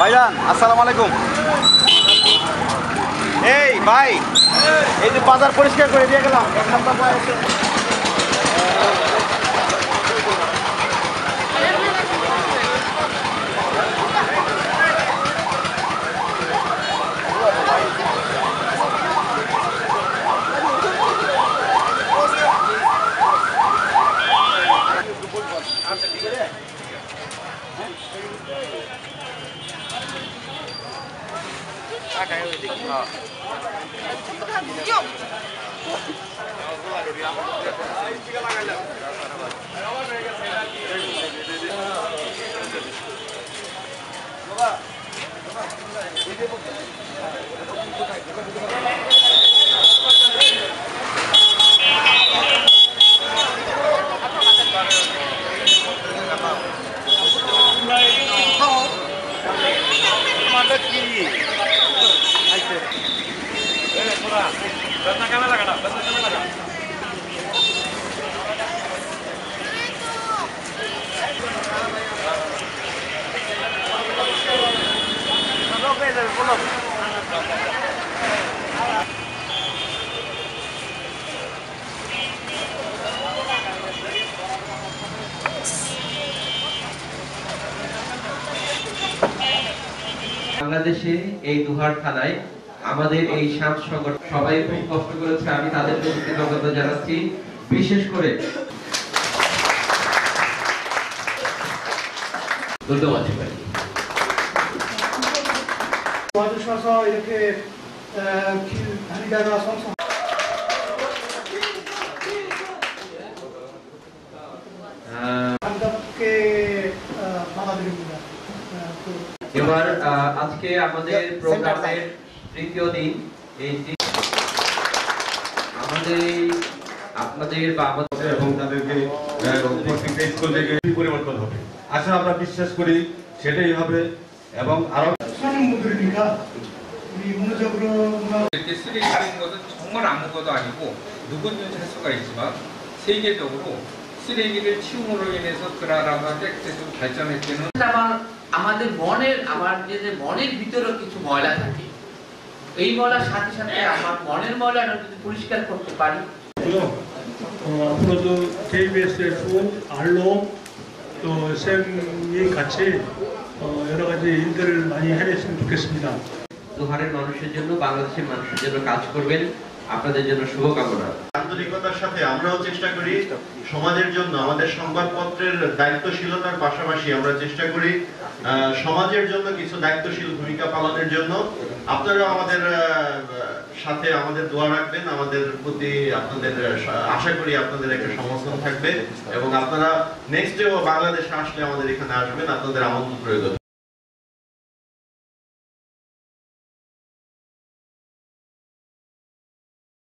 ভাইজান আসসালামু আলাইকুম। এই ভাই এই যে বাজার পরিষ্কার করে দিয়ে গেলাম। এক সপ্তাহ পরে এসে- বাংলাদেশে এই দুহার থানায় আমাদের এই শান্ত সংগঠন সবাই খুব কষ্ট করেছে আমি তাদের প্রতি কৃতজ্ঞতা জানাচ্ছি বিশেষ করে ধন্যবাদ সবাই 도와주셔서 이렇게 에, 길 다니다가 성성 আহ, 반갑게 어, 받아드립니다. 어, 또 এবার আহ, আজকে আমাদের প্রোগ্রামের তৃতীয় দিন এই তৃ- আমাদের এই- আপনাদের বা আমাদের এবং তাদেরকে আহ, উপস্থিত স্কুল থেকে পরিবর্তন হবে আসলে আমরা বিশ্বাস করি সেটাই হবে এবং আরো 수많은 분들이니까 우리 문화적으로 문화 이렇게 쓰레기라는 것은 정말 아무것도 아니고 누구든지 할 수가 있지만 세계적으로 쓰레기를 치움으로 인해서 그 나라가 깨끗해서 발전했기는 আমার আমাদের মনের আমার যে যে মনের ভিতরে কিছু ময়লা থাকে এই ময়লার সাথে সাথে আমার মনের ময়লাটা যদি পরিষ্কার করতে পারি 고요. 어, 앞으로도 KBS의 좋은 알로 또 쌤이 같이 어, 여러 가지 일들을 많이 해냈으면 좋겠습니다. দুহারের মানুষের জন্য বাংলাদেশের মানুষের জন্য কাজ করবেন আপনাদের জন্য শুভকামনা আন্তরিকতার সাথে আমরাও চেষ্টা করি সমাজের জন্য, আমাদের সংবাদপত্রের দায়িত্বশীলতার পাশাপাশি আমরা চেষ্টা করি সমাজের জন্য কিছু দায়িত্বশীল ভূমিকা পালনের জন্য। আপনারা আমাদের সাথে আমাদের দোয়া রাখবেন, আমাদের প্রতি আপনাদের আশা করি আপনাদের একটা সমর্থন থাকবে। এবং আপনারা নেক্সট ডেও বাংলাদেশে আসলে আমাদের এখানে আসবেন, আপনাদের আমন্ত্রণ প্রয়োজন।